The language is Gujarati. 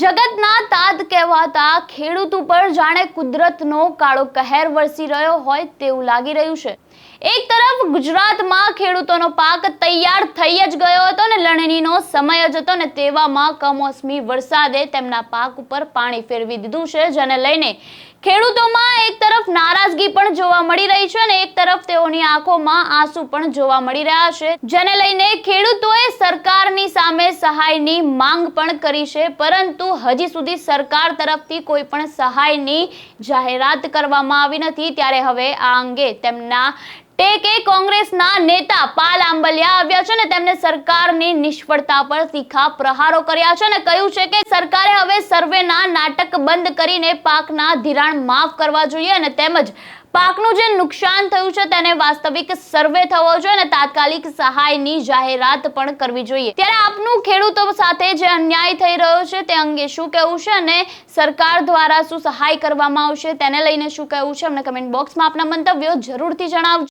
જગતના તાત કહેવાતા ખેડૂત ઉપર જાણે કુદરતનો કાળો કહેર વરસી રહ્યો હોય તેવું લાગી રહ્યું છે. એક તરફ ગુજરાતમાં ખેડૂતોનો પાક તૈયાર થઈ જ ગયો હતો ને લણણીનો સમય જ હતો ને તેવામાં કમોસમી વરસાદે તેમના પાક ઉપર પાણી ફેરવી દીધું છે, જેને લઈને ખેડૂતોમાં નારાજગી પણ જોવા મળી રહી છે અને એક તરફ તેઓની આંખોમાં આંસુ પણ જોવા મળી રહ્યા છે. જેને લઈને ખેડૂતોએ સરકારની સામે સહાયની માંગ પણ કરી છે, પરંતુ હજી સુધી સરકાર તરફથી કોઈ પણ સહાયની જાહેરાત કરવામાં આવી નથી. ત્યારે હવે આ અંગે તેમના ટેકે કોંગ્રેસના નેતા પાલ આંબલિયા આવ્યા છે ને તેમણે સરકારની નિષ્ફળતા પર તીખા પ્રહારો કર્યા છે અને કહ્યું છે કે સરકારે હવે સર્વેના નાટક બંધ કરીને પાકના ધિરાણ માફ કરવા જોઈએ અને તેમજ પાકનું જે નુકસાન થયું છે તેને વાસ્તવિક સર્વે થવો જોઈએ અને તાત્કાલિક સહાયની જાહેરાત પણ કરવી જોઈએ. ત્યારે આપનું ખેડૂતો સાથે જે અન્યાય થઈ રહ્યો છે તે અંગે શું કહેવું છે અને સરકાર દ્વારા શું સહાય કરવામાં આવશે તેને લઈને શું કહેવું છે? અમને કમેન્ટ બોક્સમાં આપના મંતવ્યો જરૂરથી જણાવજો.